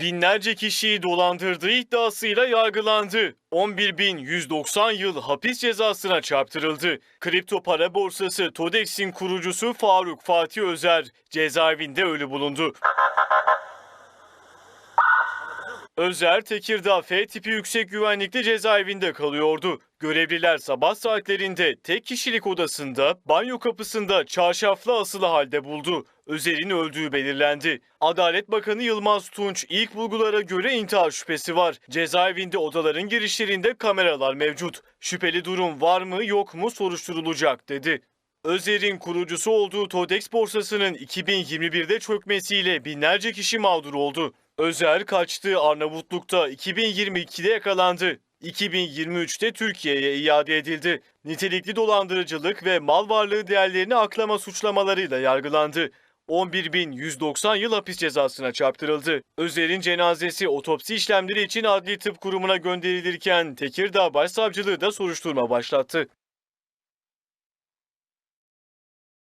binlerce kişiyi dolandırdığı iddiasıyla yargılandı. 11.190 yıl hapis cezasına çarptırıldı. Kripto para borsası Todex'in kurucusu Faruk Fatih Özer cezaevinde ölü bulundu. Özer, Tekirdağ F tipi yüksek güvenlikli cezaevinde kalıyordu. Görevliler sabah saatlerinde tek kişilik odasında, banyo kapısında çarşafla asılı halde buldu. Özer'in öldüğü belirlendi. Adalet Bakanı Yılmaz Tunç ilk bulgulara göre intihar şüphesi var. Cezaevinde odaların girişlerinde kameralar mevcut. Şüpheli durum var mı yok mu soruşturulacak dedi. Özer'in kurucusu olduğu Todex borsasının 2021'de çökmesiyle binlerce kişi mağdur oldu. Özer kaçtığı Arnavutluk'ta 2022'de yakalandı. 2023'te Türkiye'ye iade edildi. Nitelikli dolandırıcılık ve mal varlığı değerlerini aklama suçlamalarıyla yargılandı. 11.190 yıl hapis cezasına çarptırıldı. Özer'in cenazesi otopsi işlemleri için Adli Tıp Kurumu'na gönderilirken Tekirdağ Başsavcılığı da soruşturma başlattı.